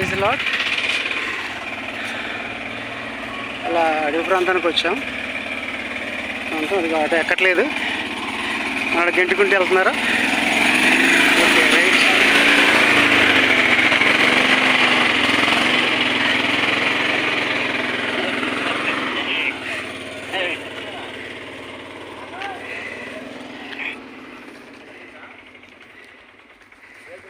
Praise lot అలా అడవి ప్రాంతానికి వచ్చాం. ప్రాంతం అది ఆటో ఎక్కట్లేదు. ఆడ గెంటుకుంటూ వెళ్తున్నారా?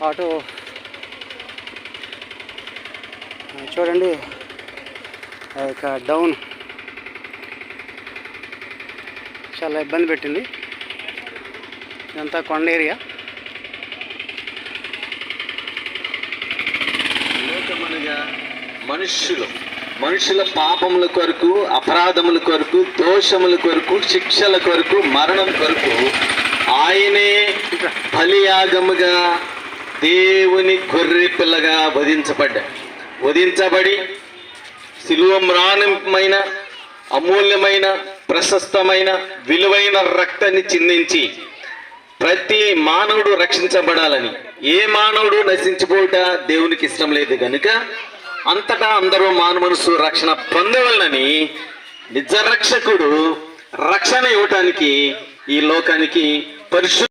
ఆటో చూడండి ఆ యొక్క డౌన్. చాలా ఇబ్బంది పెట్టింది. ఇదంతా కొండ ఏరియా. మనుష్యులు మనుషుల పాపముల కొరకు అపరాధముల కొరకు దోషముల కొరకు శిక్షల కొరకు మరణం కొరకు ఆయనే బలియాగముగా దేవుని గొర్రె పిల్లగా వధించబడ్డా. వధించబడి శిలువ మ్రాణమైన అమూల్యమైన ప్రశస్తమైన విలువైన రక్తాన్ని చిందించి ప్రతి మానవుడు రక్షించబడాలని. ఏ మానవుడు నశించిపోట దేవునికి ఇష్టం లేదు కనుక అంతటా అందరూ మానవనుసు రక్షణ పొందవలనని నిజ రక్షకుడు రక్షణ ఇవ్వటానికి ఈ లోకానికి పరిశుద్ధ